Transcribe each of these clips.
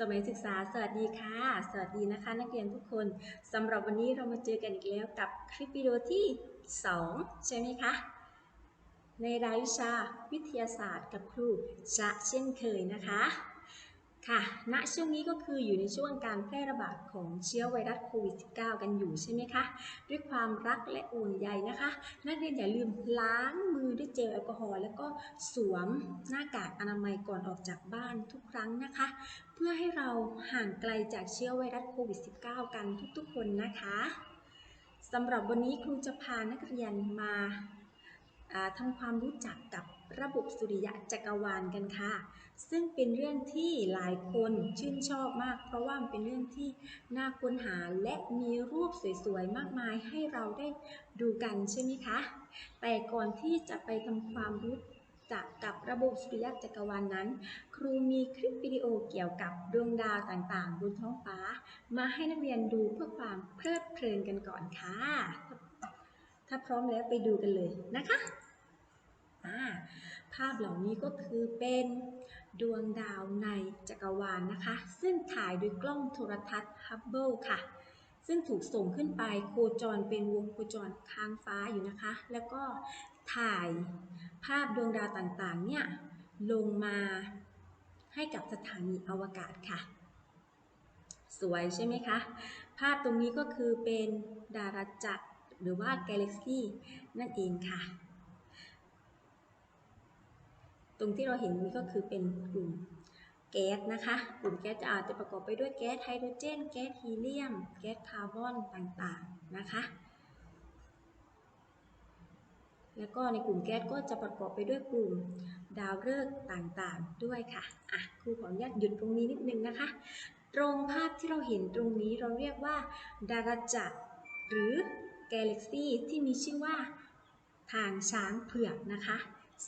สมัยศึกษาสวัสดีค่ะ สวัสดีนะคะ นักเรียนทุกคนสำหรับวันนี้เรามาเจอกันอีกแล้วกับคลิปวิดีโอที่ 2 ใช่ไหมคะ ในรายวิชาวิทยาศาสตร์กับครูจะเช่นเคยนะคะ ค่ะ ณ ช่วงนี้ก็คืออยู่ในช่วงการแพร่ระบาดของเชื้อไวรัสโควิด -19 กันอยู่ใช่ไหมคะ ด้วยความรักและห่วงใยนะคะ นักเรียนอย่าลืมล้างมือด้วยเจลแอลกอฮอล์แล้วก็สวมหน้ากากอนามัยก่อนออกจากบ้านทุกครั้งนะคะ เพื่อให้เราห่างไกลจากเชื้อไวรัสโควิด -19 กันทุกๆ คนนะคะสำหรับวันนี้ครูจะพานักเรียนมาทำความรู้จักกับ ระบบสุริยะจักรวาลกันค่ะ ซึ่งเป็นเรื่องที่หลายคนชื่นชอบมาก เพราะว่ามันเป็นเรื่องที่น่าค้นหาและมีรูปสวยๆ มากมายให้เราได้ดูกันใช่ไหมคะ แต่ก่อนที่จะไปทำความรู้จักกับระบบสุริยะจักรวาลนนั้น ครูมีคลิปวิดีโอเกี่ยวกับดวงดาวต่างๆ บนท้องฟ้า มาให้นักเรียนดูเพื่อความเพลิดเพลินกันก่อนค่ะ ถ้าพร้อมแล้วไปดูกันเลยนะคะ ภาพเหล่านี้ก็คือเป็นดวงดาวในจักรวาลนนะคะ ซึ่งถ่ายโดยกล้องโทรทัศน์ฮับเบิลค่ะ ซึ่งถูกส่งขึ้นไปโคจรเป็นวงโคจรค้างฟ้าอยู่นะคะ แล้วก็ถ่ายภาพดวงดาวต่างๆ เนี่ย ลงมาให้กับสถานีอวกาศค่ะ สวยใช่ไหมคะ ภาพตรงนี้ก็คือเป็นดาราจักรหรือว่ากาแล็กซี่นั่นเองค่ะ ตรงที่เราเห็นนี้ก็คือเป็นกลุ่มแก๊สนะคะ กลุ่มแก๊สจะอาจจะประกอบไปด้วยแก๊สไฮโดรเจน แก๊สฮีเลียม แก๊สคาร์บอนต่างๆนะคะ แล้วก็ในกลุ่มแก๊สก็จะประกอบไปด้วยกลุ่มดาวฤกษ์ต่างๆด้วยค่ะ อะครูขออนุญาตหยุดตรงนี้นิดนึงนะคะ ตรงภาพที่เราเห็นตรงนี้เราเรียกว่า ดาราจักรหรือกาแล็กซี่ที่มีชื่อว่าทางช้างเผือกนะคะ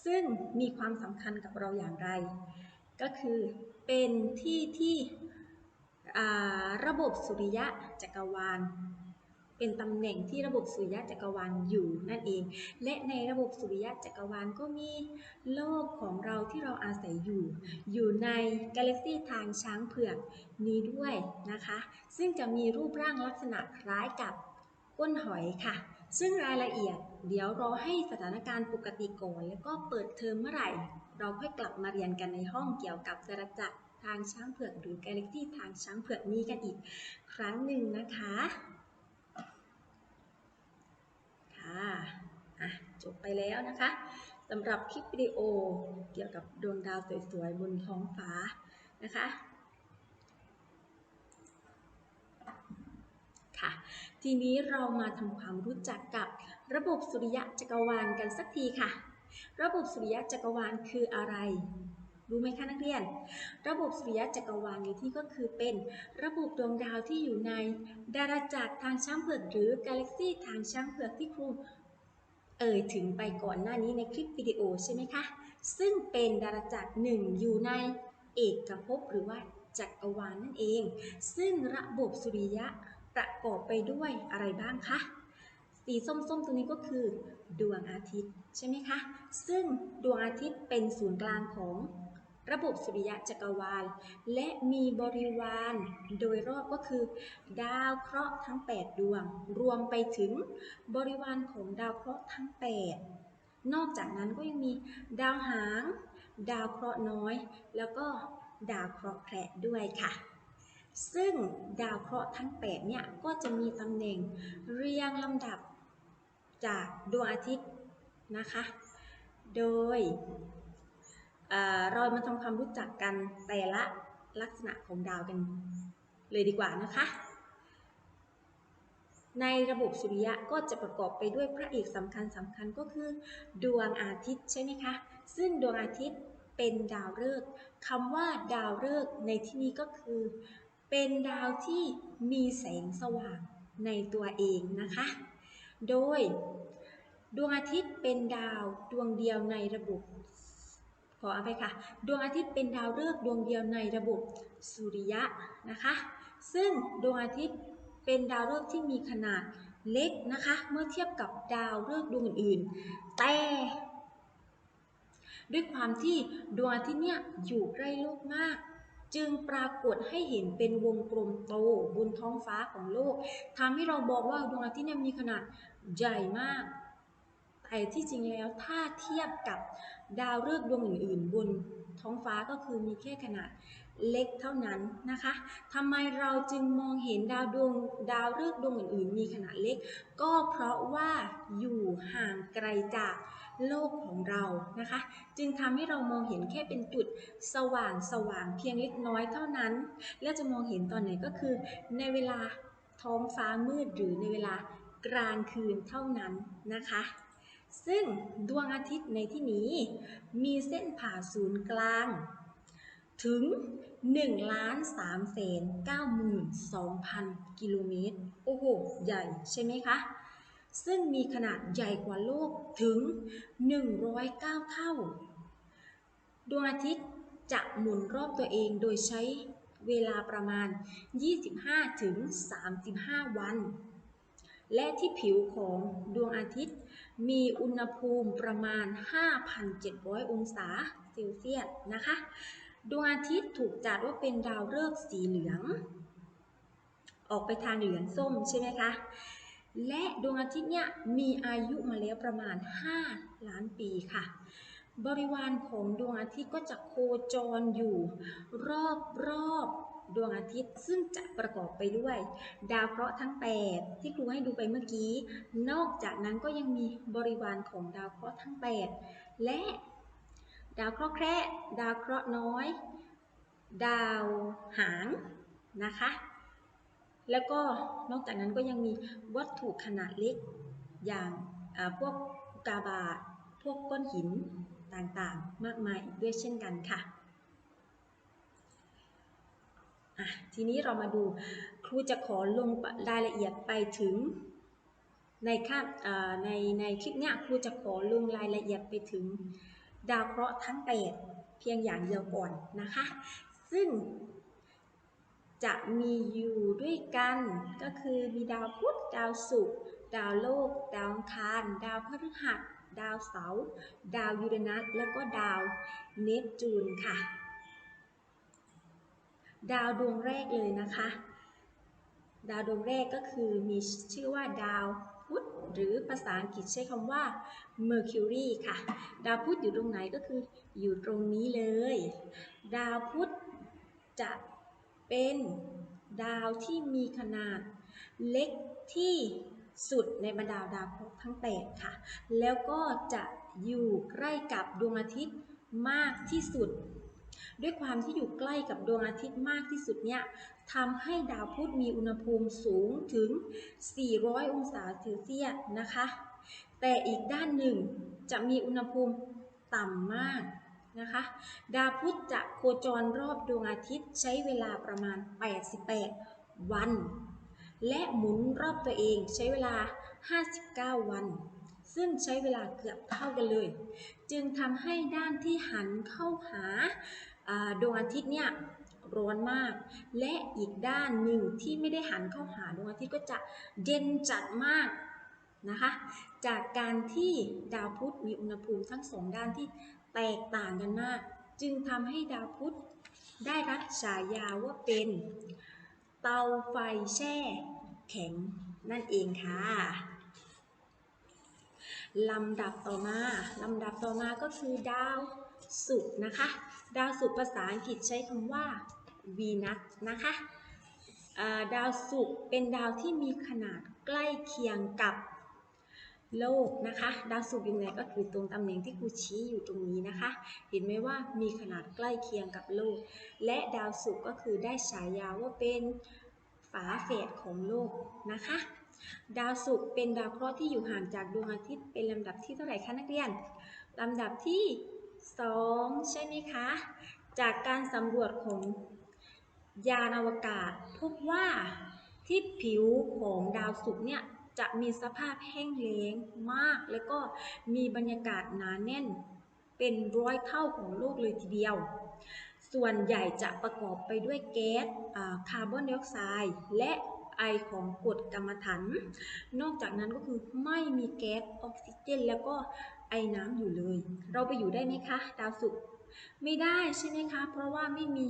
ซึ่งมีความสำคัญกับเราอย่างไร ก็คือเป็นที่ที่ระบบสุริยะจักรวาล เป็นตำแหน่งที่ระบบสุริยะจักรวาลอยู่นั่นเอง และในระบบสุริยะจักรวาลก็มีโลกของเราที่เราอาศัยอยู่ อยู่ในกาแล็กซีทางช้างเผือกนี้ด้วยนะคะ ซึ่งจะมีรูปร่างลักษณะคล้ายกับก้นหอยค่ะ ซึ่งรายละเอียด เดี๋ยวรอให้สถานการณ์ปกติก่อนแล้วก็เปิดเทอมเมื่อไหร่ เราค่อยกลับมาเรียนกันในห้องเกี่ยวกับสารจักรทางช้างเผือกหรือกาแล็กซี่ทางช้างเผือกนี้กันอีกครั้งหนึ่งนะคะ ค่ะอะจบไปแล้วนะคะสำหรับคลิปวิดีโอเกี่ยวกับดวงดาวสวยๆบนท้องฟ้านะคะค่ะ ทีนี้เรามาทำความรู้จักกับ ระบบสุริยะจักรวาลกันสักทีค่ะ ระบบสุริยะจักรวาลคืออะไร รู้ไหมคะนักเรียน ระบบสุริยะจักรวาลในที่ก็คือเป็นระบบดวงดาวที่อยู่ใน ดาราจักรทางช้างเผือกหรือกาแล็กซี่ทางช้างเผือกที่ครูเอ่ยถึงไปก่อนหน้านี้ในคลิปวิดีโอใช่ไหมคะ ซึ่งเป็นดาราจักรหนึ่งอยู่ในเอกภพหรือว่าจักรวาลนั่นเอง ซึ่งระบบสุริยะประกอบไปด้วยอะไรบ้างคะ สีส้มๆ ตรงนี้ก็คือ ดวงอาทิตย์ใช่ไหมคะ ซึ่งดวงอาทิตย์เป็นศูนย์กลางของระบบสุริยะจักรวาล และมีบริวารโดยรอบก็คือ ดาวเคราะห์ทั้ง 8 ดวง รวมไปถึงบริวารของดาวเคราะห์ทั้ง 8 นอกจากนั้นก็ยังมีดาวหาง ดาวเคราะห์น้อย แล้วก็ดาวเคราะห์แคระด้วยค่ะ ซึ่งดาวเคราะห์ทั้ง 8 เนี่ย ก็จะมีตำแหน่งเรียงลำดับ จากดวงอาทิตย์นะคะ โดยเรามาทำความรู้จักกันแต่ละลักษณะของดาวกันเลยดีกว่านะคะ ในระบบสุริยะก็จะประกอบไปด้วยพระเอกสำคัญสำคัญก็คือ ดวงอาทิตย์ใช่ไหมคะ ซึ่งดวงอาทิตย์เป็นดาวฤกษ์คำว่าดาวฤกษ์ในที่นี้ก็คือ เป็นดาวที่มีแสงสว่างในตัวเองนะคะ โดย ดวงอาทิตย์เป็นดาวดวงเดียวในระบบขออภัยค่ะ ดวงอาทิตย์เป็นดาวฤกษ์ดวงเดียวในระบบสุริยะนะคะ ซึ่งดวงอาทิตย์เป็นดาวฤกษ์ที่มีขนาดเล็กนะคะ เมื่อเทียบกับดาวฤกษ์ดวงอื่นๆ แต่ ด้วยความที่ดวงอาทิตย์เนี่ยอยู่ใกล้โลกมาก จึงปรากฏให้เห็นเป็นวงกลมโตบนท้องฟ้าของโลกทำให้เราบอกว่าดวงอาทิตย์เนี่ยมีขนาดใหญ่มาก แต่ที่จริงแล้วถ้าเทียบกับดาวฤกษ์ดวงอื่น ๆ บนท้องฟ้าก็คือมีแค่ขนาดเล็กเท่านั้นนะคะทำไมเราจึงมองเห็นดาวดวงดาวฤกษ์ดวงอื่น ๆ มีขนาดเล็ก ก็เพราะว่าอยู่ห่างไกลจาก โลกของเรานะคะ จึงทำให้เรามองเห็นแค่เป็นจุดสว่างสว่างเพียงเล็กน้อยเท่านั้น และจะมองเห็นตอนไหนก็คือ ในเวลาท้องฟ้ามืดหรือในเวลากลางคืนเท่านั้นนะคะ ซึ่งดวงอาทิตย์ในที่นี้ มีเส้นผ่าศูนย์กลาง ถึง 1 ล้าน3แสน92,000 กิโลเมตร โอ้โห ใหญ่ใช่ไหมคะ ซึ่งมีขนาดใหญ่กว่าโลกถึง 109 เท่า ดวงอาทิตย์จะหมุนรอบตัวเองโดยใช้เวลาประมาณ 25ถึง35 วัน และที่ผิวของดวงอาทิตย์ มีอุณหภูมิประมาณ 5,700 องศาเซลเซียสนะคะ ดวงอาทิตย์ถูกจัดว่าเป็นดาวฤกษ์สีเหลือง ออกไปทางเหลืองส้มใช่ไหมคะ และดวงอาทิตย์เนี่ยมีอายุมาแล้วประมาณ 5 ล้านปีค่ะ บริวารของดวงอาทิตย์ก็จะโคจรอยู่ รอบรอบดวงอาทิตย์ซึ่งจะประกอบไปด้วย ดาวเคราะห์ทั้ง 8 ที่ครูให้ดูไปเมื่อกี้ นอกจากนั้นก็ยังมีบริวารของดาวเคราะห์ทั้ง 8 และดาวเคราะห์แคระดาวเคราะห์น้อย ดาวหางนะคะ แล้วก็นอกจากนั้นก็ยังมีวัตถุขนาดเล็ก อย่างพวกกาบาตพวกก้อนหินต่างๆ มากมายอีกด้วยเช่นกันค่ะอะทีนี้เรามาดูครูจะขอลงรายละเอียดไปถึงในคาบในในคลิปเนี้ยครูจะขอลงรายละเอียดไปถึงดาวเคราะห์ทั้ง 8 เพียงอย่างเดียวก่อนนะคะ ซึ่ง จะมีอยู่ด้วยกัน ก็คือมีดาวพุธดาวศุกร์ดาวโลก ดาวอังคาร ดาวพฤหัส ดาวเสาร์ดาวยูเรนัสแล้วก็ดาวเนปจูนค่ะ ดาวดวงแรกเลยนะคะ ดาวดวงแรกก็คือมีชื่อว่าดาวพุธหรือภาษาอังกฤษใช้คำว่า Mercury ค่ะ ดาวพุธอยู่ตรงไหนก็คืออยู่ตรงนี้เลย ดาวพุธจะ เป็นดาวที่มีขนาดเล็กที่สุดในบรรดาดาวทั้ง 8 ค่ะ แล้วก็จะอยู่ใกล้กับดวงอาทิตย์มากที่สุด ด้วยความที่อยู่ใกล้กับดวงอาทิตย์มากที่สุดเนี่ยทำให้ดาวพุธมีอุณหภูมิสูงถึง 400 องศาเซลเซียสนะคะ แต่อีกด้านหนึ่งจะมีอุณหภูมิต่ำมาก นะคะ ดาวพุธจะโคจรรอบดวงอาทิตย์ใช้เวลาประมาณ 88 วัน และหมุนรอบตัวเองใช้เวลา 59 วัน ซึ่งใช้เวลาเกือบเท่ากันเลย จึงทำให้ด้านที่หันเข้าหาดวงอาทิตย์เนี่ยร้อนมาก และอีกด้านหนึ่งที่ไม่ได้หันเข้าหาดวงอาทิตย์ก็จะเย็นจัดมากนะคะ จากการที่ดาวพุธมีอุณหภูมิทั้งสองด้านที่ แตกต่างกันมาก จึงทำให้ดาวพุธได้รับฉายาว่าเป็น เตาไฟแช่แข็งนั่นเองค่ะลำดับต่อมาลำดับต่อมาก็คือดาวศุกร์นะคะ ดาวศุกร์ภาษาอังกฤษใช้คำว่าวีนัสนะคะดาวศุกร์เป็นดาวที่มีขนาดใกล้เคียงกับ โลกนะคะดาวศุกร์อยู่ไหนก็คือตรงตำแหน่งที่ครูชี้อยู่ตรงนี้นะคะ เห็นไหมว่ามีขนาดใกล้เคียงกับโลก และดาวศุกร์ก็คือได้ฉายาว่าเป็นฝาแฝดของโลกนะคะ ดาวศุกร์เป็นดาวเคราะห์ที่อยู่ห่างจากดวงอาทิตย์เป็นลำดับที่เท่าไหร่คะนักเรียนลำดับที่ 2 ใช่ไหมคะ จากการสำรวจของยานอวกาศพบว่าที่ผิวของดาวศุกร์เนี่ย จะมีสภาพแห้งแล้งมาก และก็มีบรรยากาศหนาแน่นเป็นร้อยเท่าของโลกเลยทีเดียว ส่วนใหญ่จะประกอบไปด้วยแก๊สคาร์บอนไดออกไซด์และไอของกรดกัมมันถัน นอกจากนั้นก็คือไม่มีแก๊สออกซิเจน แล้วก็ไอน้ำอยู่เลย เราไปอยู่ได้ไหมคะ ดาวศุกร์ไม่ได้ใช่ไหมคะ เพราะว่าไม่มี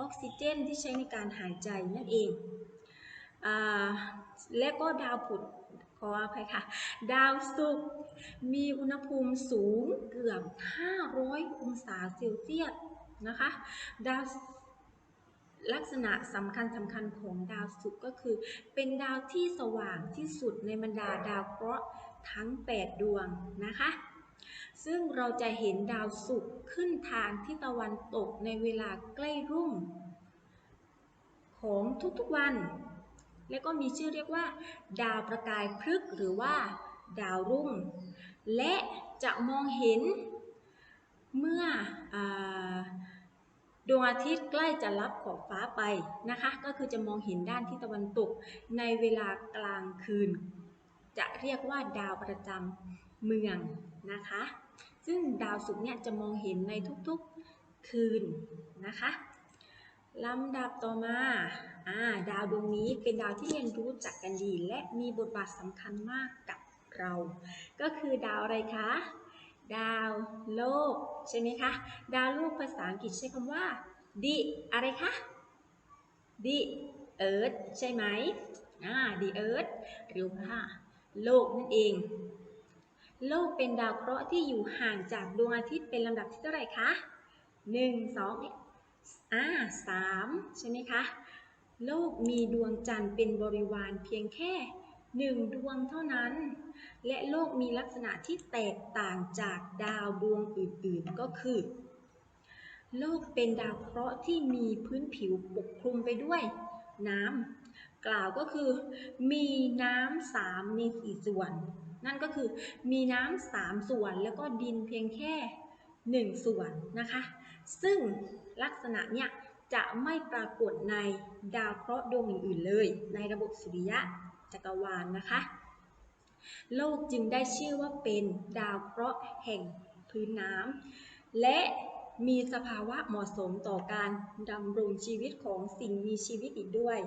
ออกซิเจนที่ใช้ในการหายใจนั่นเองอและก็ดาวผุด ขออภัยค่ะ ดาวศุกร์มีอุณหภูมิสูงเกือบ 500 องศาเซลเซียสนะคะ ดาวลักษณะสำคัญสำคัญของดาวศุกร์ก็คือ เป็นดาวที่สว่างที่สุดในบรรดาดาวเคราะห์ทั้ง 8 ดวงนะคะ ซึ่งเราจะเห็นดาวศุกร์ขึ้นทางทิศตะวันตกในเวลาใกล้รุ่ง ของทุกๆวัน และก็มีชื่อเรียกว่า ดาวประกายพฤกษ์หรือว่า ดาวรุ่ง และจะมองเห็นเมื่ออดวงอาทิตย์ใกล้จะรับขอบฟ้าไปนะคะ ก็คือจะมองเห็นด้านทิศตะวันตก ในเวลากลางคืน จะเรียกว่าดาวประจำเมืองนะคะ ซึ่งดาวศุกร์เนี่ยจะมองเห็นในทุกๆคืนนะคะ ลำดับต่อมาอ่าดาวดวงนี้เป็นดาวที่เรียนรู้จักกันดี และมีบทบาทสำคัญมากกับเรา ก็คือดาวอะไรคะ ดาวโลกใช่ไหมคะ ดาวโลกภาษาอังกฤษใช้คำว่าดิอะไรคะดิเอิร์ธใช่ไหมอ่าดิเอิร์ธหรือว่าโลกนั่นเอง โลกเป็นดาวเคราะห์ที่อยู่ห่างจากดวงอาทิตย์เป็นลำดับที่เท่าไหร่คะหนึ่งส อ่าสามใช่ไหมคะ โลกมีดวงจันทร์เป็นบริวารเพียงแค่หนึ่งดวงเท่านั้น และโลกมีลักษณะที่แตกต่างจากดาวดวงอื่นๆก็คือ โลกเป็นดาวเคราะห์ที่มีพื้นผิวปกคลุมไปด้วย น้ำกล่าวก็คือ มีน้ำสามในสี่ส่วน นั่นก็คือมีน้ำสามส่วนแล้วก็ดินเพียงแค่หนึ่งส่วนนะคะ ซึ่งลักษณะเนี่ยจะไม่ปรากฏในดาวเคราะห์ดวงอื่นๆเลย ในระบบสุริยะจักรวาลนนะคะ โลกจึงได้ชื่อว่าเป็นดาวเคราะห์แห่งพื้นน้ำและมีสภาวะเหมาะสมต่อการดำรงชีวิตของสิ่งมีชีวิตอีกด้วย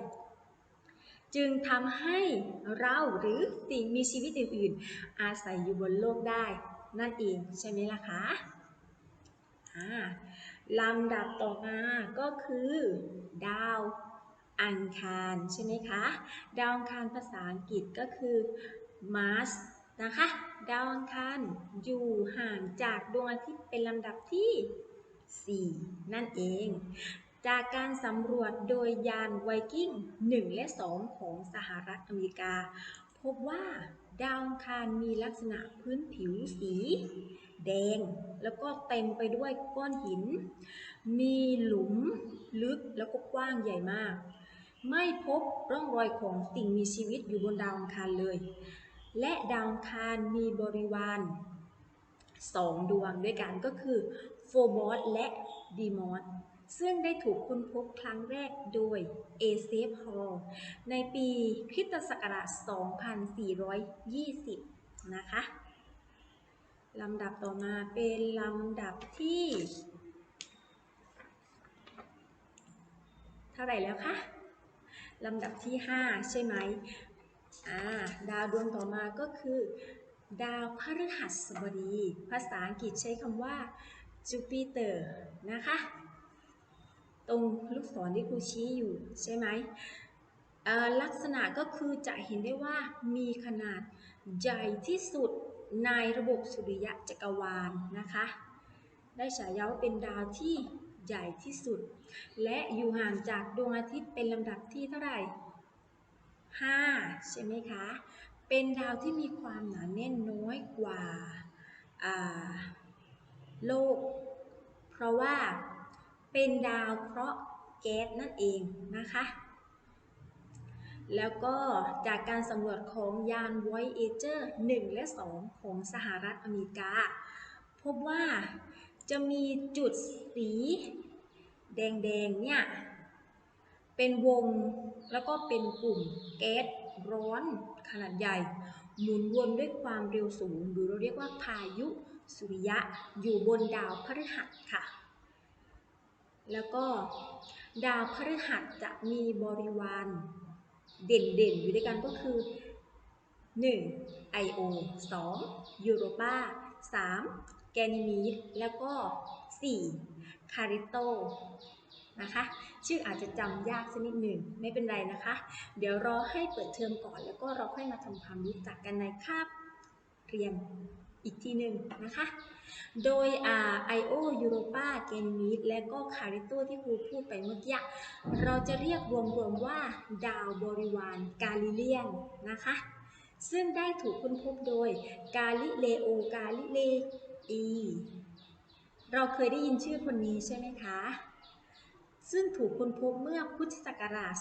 จึงทำให้เราหรือสิ่งมีชีวิตอื่นๆ อาศัยอยู่บนโลกได้ นั่นเองใช่ไหมล่ะคะ ลำดับต่อมาก็คือ ดาวอังคารใช่ไหมคะ ดาวอังคารภาษาอังกฤษก็คือ Mars นะคะ ดาวอังคารอยู่ห่างจากดวงอาทิตย์เป็นลำดับที่ 4 นั่นเอง จากการสำรวจโดยยานไวกิ้ง 1 และ 2 ของสหรัฐอเมริกา พบว่าดาวอังคารมีลักษณะพื้นผิวสี แดง แล้วก็เต็มไปด้วยก้อนหิน มีหลุมลึกแล้วก็กว้างใหญ่มาก ไม่พบร่องรอยของสิ่งมีชีวิตอยู่บนดาวอังคารเลย และดาวอังคารมีบริวารสองดวงด้วยกันก็คือโฟบอสและดีมอสซึ่งได้ถูกค้นพบครั้งแรกโดยเอเซฟฮอลในปีคริสตศักราช 2420 นะคะ ลำดับต่อมาเป็นลำดับที่ เท่าไหร่แล้วคะลำดับที่ 5 ใช่ไหมอ่าดาวดวงต่อมาก็คือ ดาวพฤหัสบดี ภาษาอังกฤษใช้คำว่าจูปิเตอร์นะคะ ตรงลูกศรที่ครูชี้อยู่ใช่ไหมลักษณะก็คือจะเห็นได้ว่ามีขนาดใหญ่ที่สุด ในระบบสุริยะจักรวาลนะคะ ได้ฉายาว่าเป็นดาวที่ใหญ่ที่สุด และอยู่ห่างจากดวงอาทิตย์เป็นลำดับที่เท่าไหร่ 5 ใช่ไหมคะ เป็นดาวที่มีความหนาแน่นน้อยกว่าโลก เพราะว่าเป็นดาวเคราะห์แก๊สนั่นเองนะคะ แล้วก็จากการสำรวจของยาน Voyager 1 และ 2 ของสหรัฐอเมริกา พบว่าจะมีจุดสีแดงๆเนี่ย เป็นวงแล้วก็เป็นกลุ่มแก๊สร้อนขนาดใหญ่ หมุนวนด้วยความเร็วสูง หรือเราเรียกว่าพายุสุริยะอยู่บนดาวพฤหัสค่ะ แล้วก็ดาวพฤหัสจะมีบริวาร เด่นๆ อยู่ด้วยกันก็คือ 1. Io 2. Europa 3. แกนิมีดแล้วก็ 4. คาริโตนะคะ ชื่ออาจจะจำยากสักนิดหนึ่งไม่เป็นไรนะคะ เดี๋ยวรอให้เปิดเทอมก่อน แล้วก็เราค่อยมาทำความรู้จักกันในคาบเรียน อีกทีหนึ่งนะคะ โดยไอโอยูโรปาเกนมิดและก็คาริโตที่ครูพูดไปเมื่อกี้เราจะเรียกรวมๆว่าดาวบริวารกาลิเลียนนะคะ ซึ่งได้ถูกค้นพบโดยกาลิเลโอกาลิเลอีเราเคยได้ยินชื่อคนนี้ใช่ไหมคะ ซึ่งถูกค้นพบเมื่อพุทธศักราช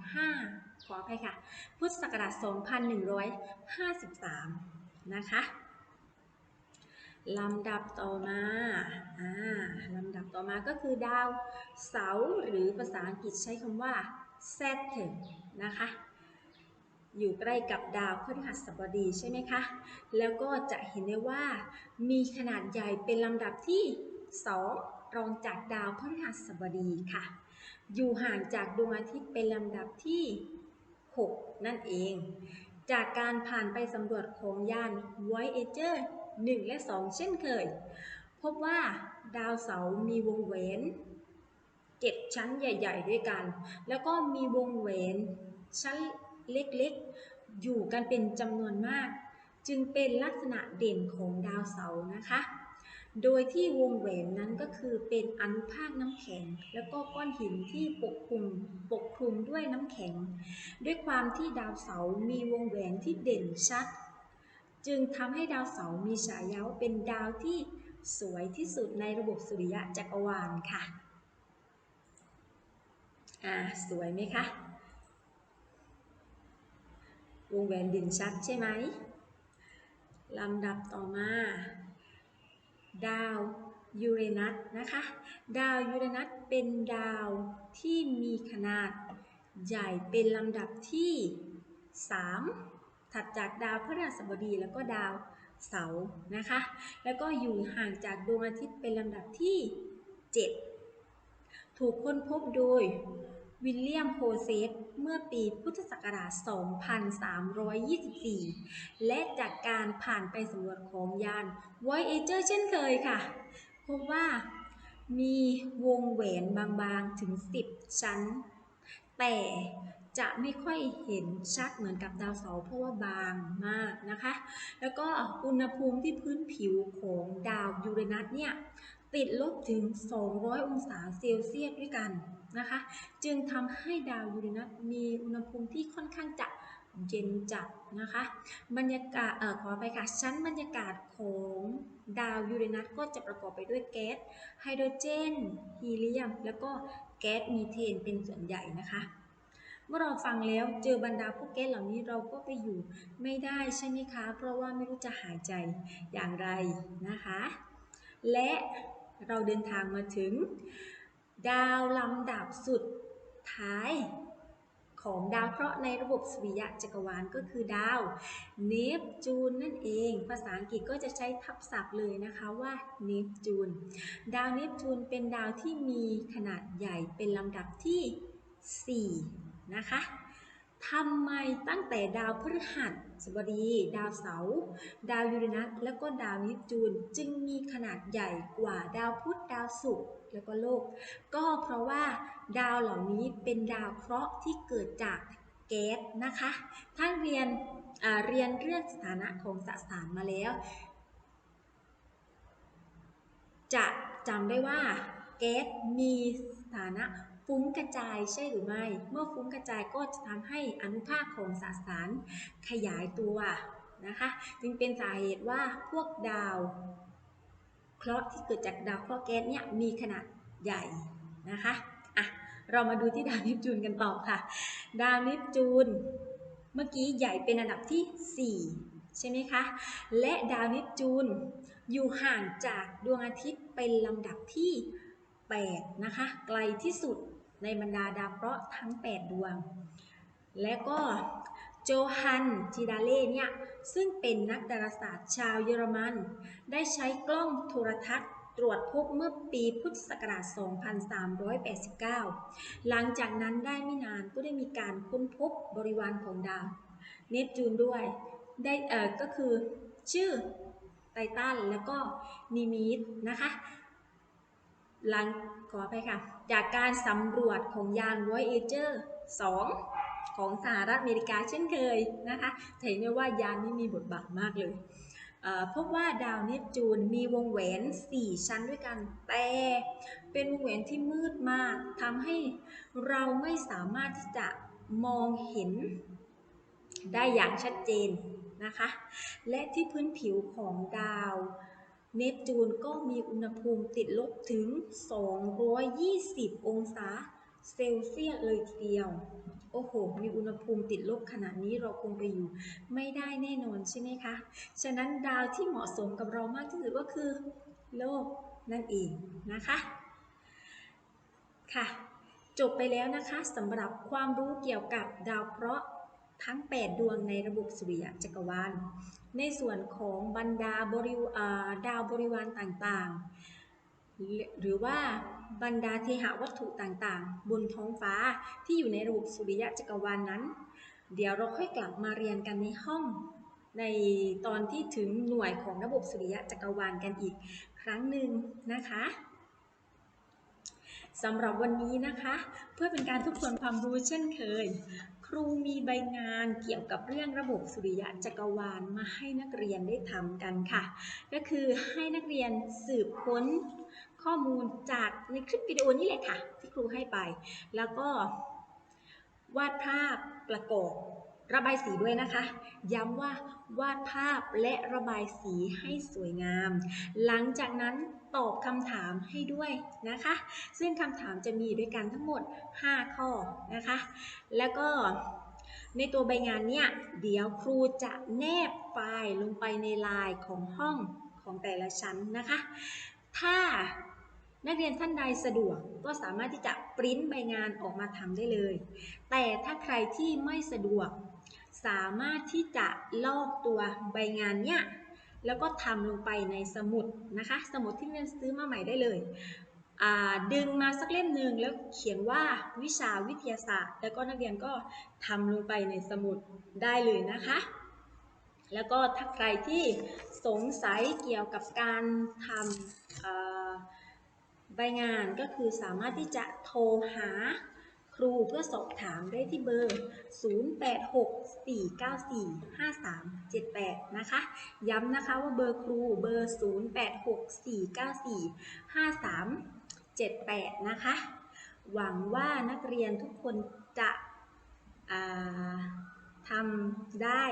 2005 ขออภัยค่ะ พุทธศักราช 2153 นะคะ ลำดับต่อมาอ่าลำดับต่อมาก็คือดาวเสาร์หรือภาษาอังกฤษใช้คำว่า Saturn นะคะ อยู่ใกล้กับดาวพฤหัสบดีใช่ไหมคะ แล้วก็จะเห็นได้ว่ามีขนาดใหญ่เป็นลำดับที่ 2 รองจากดาวพฤหัสบดีค่ะ อยู่ห่างจากดวงอาทิตย์เป็นลำดับที่ 6 นั่นเอง จากการผ่านไปสำรวจของยาน Voyager 1 และ 2 เช่นเคย พบว่าดาวเสาร์มีวงแหวนเจ็ดชั้นใหญ่ ๆ ด้วยกัน แล้วก็มีวงแหวนชั้นเล็กๆ อยู่กันเป็นจำนวนมาก จึงเป็นลักษณะเด่นของดาวเสาร์นะคะ โดยที่วงแหวนนั้นก็คือเป็นอนุภาคน้ำแข็ง แล้วก็ก้อนหินที่ปกคลุมปกคลุมด้วยน้ำแข็ง ด้วยความที่ดาวเสาร์มีวงแหวนที่เด่นชัด จึงทำให้ดาวเสาร์มีฉายาว่าเป็นดาวที่สวยที่สุดในระบบสุริยะจักรวาลค่ะ อ่า สวยไหมคะ วงแหวนด่นชัดใช่ไหม ลำดับต่อมา ดาวยูเรนัสนะคะ ดาวยูเรนัสเป็นดาวที่มีขนาดใหญ่เป็นลำดับที่ 3 ถัดจากดาวพฤหัสบดีแล้วก็ดาวเสาร์นะคะ แล้วก็อยู่ห่างจากดวงอาทิตย์เป็นลำดับที่ 7 ถูกค้นพบโดยวิลเลียมโฮเซสเมื่อปีพุทธศักราช 2324 และจากการผ่านไปสำรวจของยาน Voyager เช่นเคยค่ะ พบว่ามีวงแหวนบางๆถึง 10 ชั้น แต่ จะไม่ค่อยเห็นชัดเหมือนกับดาวเสาร์เพราะว่าบางมากนะคะ แล้วก็อุณหภูมิที่พื้นผิวของดาวยูเรนัสเนี่ยติดลบถึง 200 องศาเซลเซียสด้วยกันนะคะ จึงทำให้ดาวยูเรนัสมีอุณหภูมิที่ค่อนข้างจะเย็นจัดนะคะ บรรยากาศเอ่อขอไปค่ะชั้นบรรยากาศของดาวยูเรนัสก็จะประกอบไปด้วยแก๊สไฮโดรเจน ฮีเลียม แล้วก็แก๊สมีเทนเป็นส่วนใหญ่นะคะ เมื่อเราฟังแล้วเจอบรรดาพวกแก๊สเหล่านี้เราก็ไปอยู่ไม่ได้ใช่ไหมคะ เพราะว่าไม่รู้จะหายใจอย่างไรนะคะ และเราเดินทางมาถึง ดาวลำดับสุดท้ายของดาวเคราะห์ในระบบสุริยะจักรวาลก็คือดาวเนปจูนนั่นเอง ภาษาอังกฤษก็จะใช้ทับศัพท์เลยนะคะว่าเนปจูน ดาวเนปจูนเป็นดาวที่มีขนาดใหญ่เป็นลำดับที่ 4 นะคะทำไมตั้งแต่ดาวพฤหัสบดี ดาวเสาร์ดาวยูเรนัสแล้วก็ดาวนปจูนจึงมีขนาดใหญ่กว่าดาวพุธดาวศุกร์แล้วก็โลก ก็เพราะว่าดาวเหล่านี้เป็นดาวเคราะห์ที่เกิดจากแก๊สนะคะท่านเรียนเรียนเรื่องสถานะของสสารมาแล้ว จะจำได้ว่าแก๊สมีสถานะ ฟุ้งกระจายใช่หรือไม่ เมื่อฟุ้งกระจายก็จะทำให้อนุภาคของสสารขยายตัวนะคะ จึงเป็นสาเหตุว่าพวกดาวเคราะห์ที่เกิดจากดาวเคราะห์แก๊สเนี่ยมีขนาดใหญ่นะคะอะเรามาดูที่ดาวเนปจูนกันต่อค่ะ ดาวเนปจูนเมื่อกี้ใหญ่เป็นอันดับที่ 4 ใช่ไหมคะ และดาวเนปจูนอยู่ห่างจากดวงอาทิตย์เป็นลำดับที่8นะคะ ไกลที่สุด ในบรรดาดาวเคราะห์ทั้ง 8 ดวง และก็โจฮันจิดาเล่เนี่ยซึ่งเป็นนักดาราศาสตร์ชาวเยอรมัน ได้ใช้กล้องโทรทัศน์ตรวจพบเมื่อปีพุทธศักราช 2389 หลังจากนั้นได้ไม่นานก็ได้มีการค้นพบบริวารของดาวเนปจูนด้วยได้เออก็คือชื่อไททันแล้วก็นิมิดนะคะ หลังขอไปค่ะ จากการสำรวจของยาน Voyager 2 ของสหรัฐอเมริกาเช่นเคยนะคะจะเห็นได้ว่ายานนี้มีบทบาทมากเลยเพบว่าดาวเนปจูนมีวงแหวน 4 ชั้นด้วยกัน แต่เป็นวงแหวนที่มืดมากทำให้เราไม่สามารถที่จะมองเห็นได้อย่างชัดเจนนะคะ และที่พื้นผิวของดาว เนปจูนก็มีอุณหภูมิติดลบถึง 220 องศาเซลเซียสเลยทีเดียว โอ้โห มีอุณหภูมิติดลบขนาดนี้เราคงไปอยู่ ไม่ได้แน่นอนใช่ไหมคะ ฉะนั้นดาวที่เหมาะสมกับเรามากที่สุดก็คือ โลกนั่นเองนะคะ ค่ะ จบไปแล้วนะคะสำหรับความรู้เกี่ยวกับดาวเคราะห์ ทั้ง 8 ดวงในระบบสุริยะจักรวาล ในส่วนของบรรดาบริวาดาวบริวารต่างๆ หรือว่าบรรดาเทหวัตถุต่างๆ บนท้องฟ้าที่อยู่ในระบบสุริยะจักรวาลนั้น เดี๋ยวเราค่อยกลับมาเรียนกันในห้องในตอนที่ถึงหน่วยของระบบสุริยะจักรวาลกันอีกครั้งหนึ่งนะคะสำหรับวันนี้นะคะ เพื่อเป็นการทบทวนความรู้เช่นเคย ครูมีใบงานเกี่ยวกับเรื่องระบบสุริยะจักรวาลมาให้นักเรียนได้ทำกันค่ะ ก็คือให้นักเรียนสืบค้นข้อมูลจากในคลิปวิดีโอนี้แหละค่ะ ที่ครูให้ไป แล้วก็วาดภาพประกอบระบายสีด้วยนะคะ ย้ำว่าวาดภาพและระบายสีให้สวยงาม หลังจากนั้น ตอบคำถามให้ด้วยนะคะ ซึ่งคำถามจะมีด้วยกันทั้งหมด 5 ข้อนะคะ แล้วก็ในตัวใบงานเนี่ย เดี๋ยวครูจะแนบไฟล์ลงไปในไลน์ของห้องของแต่ละชั้นนะคะ ถ้านักเรียนท่านใดสะดวกก็สามารถที่จะปริ้นใบงานออกมาทำได้เลย แต่ถ้าใครที่ไม่สะดวก สามารถที่จะลอกตัวใบงานเนี่ย แล้วก็ทำลงไปในสมุดนะคะ สมุดที่นักเรียนซื้อมาใหม่ได้เลยดึงมาสักเล่มหนึ่งแล้วเขียนว่าวิชาวิทยาศาสตร์ แล้วก็นักเรียนก็ทำลงไปในสมุดได้เลยนะคะ แล้วก็ถ้าใครที่สงสัยเกี่ยวกับการทำใบงานก็คือสามารถที่จะโทรหา ครูเพื่อสอบถามได้ที่เบอร์ 0864945378 นะคะ ย้ำนะคะว่าเบอร์ครูเบอร์ 0864945378 นะคะ หวังว่านักเรียนทุกคนจะทำได้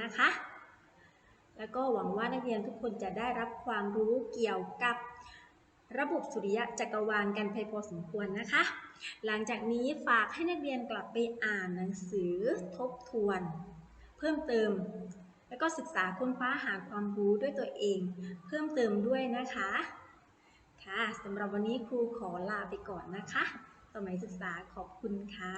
นะคะ แล้วก็หวังว่านักเรียนทุกคนจะได้รับความรู้เกี่ยวกับระบบสุริยะจักรวาลกันไปพอสมควรนะคะ หลังจากนี้ฝากให้นักเรียนกลับไปอ่านหนังสือทบทวน เพิ่มเติม แล้วก็ศึกษาค้นคว้าหาความรู้ด้วยตัวเอง เพิ่มเติมด้วยนะคะ ค่ะสำหรับวันนี้ครูขอลาไปก่อนนะคะ สมัยศึกษาขอบคุณค่ะ